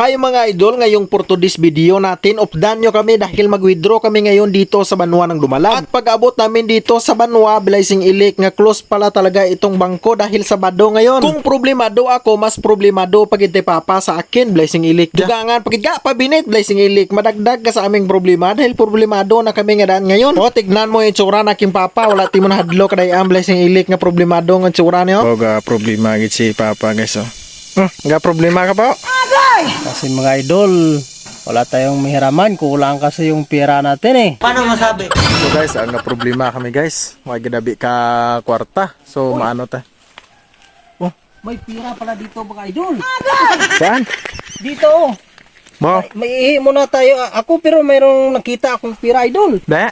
Hi mga idol, ngayong for today's video natin, updan nyo kami dahil mag-withdraw kami ngayon dito sa Banwa ng Dumalag. At pag-abot namin dito sa Banwa, Blazing Ilik, nga close pala talaga itong bangko dahil sa Bado ngayon. Kung problemado ako, mas problemado pag papa sa akin, Blazing Ilik. Dugangan, pag ka pabinit, Blazing Ilik, madagdag ka sa aming problema dahil problemado na kami nga daan ngayon. O, tignan mo yung tsura na aking papa, wala ti mo na hadlo kaday ang Blazing Ilik nga problemado nga tsura niyo. O ga problema gid si Papa guys oh. Hmm, ga problema ka po? Kasi mga idol, wala tayong mahiraman. Kulang kasi yung pera natin eh. So guys, ang nga problema kami guys. May gadabi ka kwarta. So maano ta? May pera pala dito mga idol. Saan? Dito. Mo? May ihi muna tayo. Ako pero mayroong nakita akong pera idol. Ba?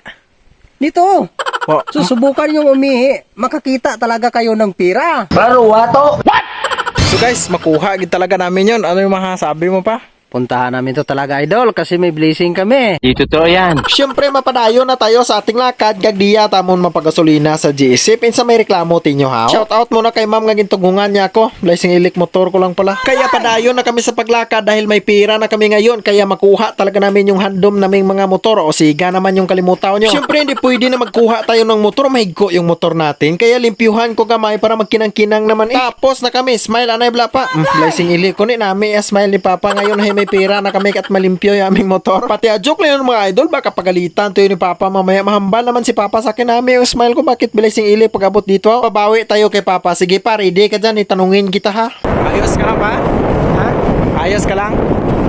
Dito. Po. Susubukan yung umihi. Makakita talaga kayo ng pera. So guys, makuha gid talaga namin 'yon. Ano yung masasabi mo pa? Puntahan namin to talaga idol kasi may blessing kami. Siyempre mapadayon na tayo sa ating lakad kag diya tamon mapagasolina sa GSF insa may reklamo tinyo ha. Shout out muna kay ma'am nga gintugungan niya ako. Blessing ilik motor ko lang pala. Kaya padayon na kami sa paglakad dahil may pira na kami ngayon kaya makuha talaga namin yung handom naming mga motor o siga naman yung kalimutaw nyo. Siyempre hindi pwede na magkuha tayo ng motor mahigko yung motor natin kaya limpyuhan ko gamay para magkinang-kinang naman eh. Tapos na kami smile anay bla pa. Mm, blessing ilik ko ni nami smile ni papa ngayon ay may pera na kami at malimpyo yung aming motor. Pati a joke lang yun mga idol, baka pagalitan to yun ni Papa mamaya. Mahambal naman si Papa sa akin namin yung smile ko. Bakit blessing ili pag abot dito? Pabawi tayo kay Papa. Sige pa, ready ka dyan. Itanungin kita ha. Ayos ka lang pa? Ha? Ayos ka lang?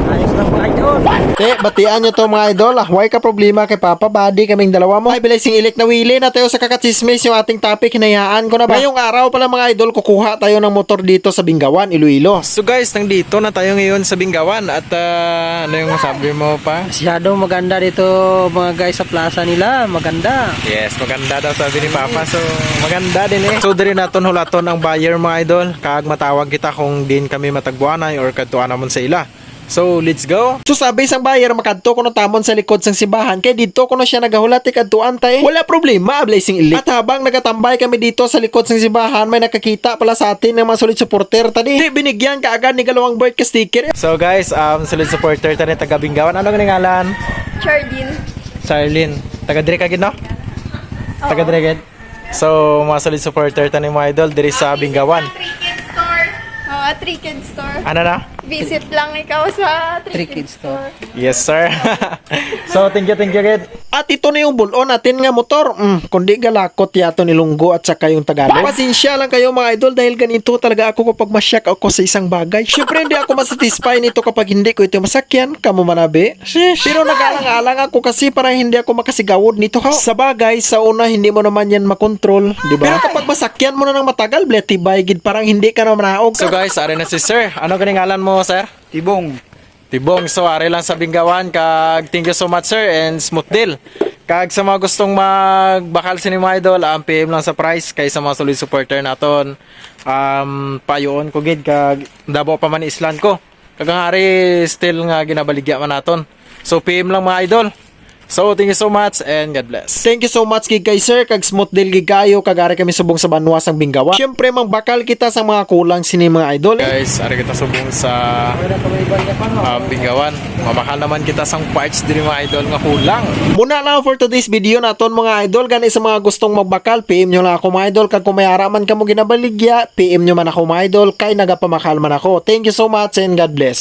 Ayos lang mga idol. Te, batian nyo to mga idol. Ah, why ka problema kay Papa? Badi kaming dalawa mo. Ay, blessing ilik na wili na tayo sa kakatsismis yung ating topic. Hinayaan ko na ba? Ngayong araw pala mga idol, kukuha tayo ng motor dito sa Bingawan, Iloilo. So guys, nandito na tayo ngayon sa Bingawan at ah, ano yung masabi mo pa? Masyadong maganda dito mga guys sa plaza nila. Maganda. Yes, maganda daw sabi ni Papa. So, maganda din eh. So, diri naton hulaton ang buyer mga idol. Kag matawag kita kung din kami matagbuanay or kadtuan namon sa ila. So, let's go. So sabi sang buyer makadto ko no tamon sa likod sang simbahan kay dito ko no siya nagahulat ikadtuan tay. Wala problema blessing ilik. At habang nagatambay kami dito sa likod sang simbahan may nakakita pala sa atin ng mga solid supporter tadi. Di binigyan ka agad ni galawang bird ka sticker. So guys, um, solid supporter tayo taga Bingawan. Ano nga ngalan? Chardin. Charlene. Taga dire ka gid no? Taga dire gid. So, mga solid supporter tayo mga idol diri sa Bingawan. Oo, Three Kids Store. Ano na? Visit lang ikaw sa Three Three, Kids Kids Store. Yes, sir. so, thank you, thank you, gid. At ito na yung bulon natin nga motor. Mm, kundi galakot yato ni Lunggo at saka yung Tagalog. Pasensya lang kayo mga idol dahil ganito talaga ako kapag masyak ako sa isang bagay. Syempre hindi ako masatisfy nito kapag hindi ko ito masakyan. Kamu manabi? Sheesh. Pero nag-alang-alang ako kasi para hindi ako makasigawod nito ha. Sa bagay, sa una hindi mo naman yan makontrol. Di ba? Pero kapag masakyan mo na ng matagal, bletibay gid parang hindi ka na manaog. So guys, ari na si sir. Ano ganing ngalan mo, sir? Tibong. Tibong, so ari lang sa Bingawan. Kag thank you so much, sir, and smooth deal. Kag sa mga gustong magbakal sa mga idol, ang PM lang sa price kay sa mga solid supporter naton. Um, payoon ko gid kag dabo pa man islan ko. Kag ari still nga ginabaligya man naton. So PM lang mga idol. So thank you so much and God bless. Thank you so much kay kay sir kag smooth deal gid kayo kagari kami subong sa Banwa sang Bingawa. Syempre mangbakal kita sa mga kulang sini mga idol. Guys, ari kita subong sa um, Bingawan. Mamahal naman kita sang parts diri mga idol nga kulang. Muna lang for today's video naton mga idol gani sa mga gustong magbakal PM nyo lang ako mga idol kag kung may araman ka mo ginabaligya PM nyo man ako mga idol kay nagapamakal man ako. Thank you so much and God bless.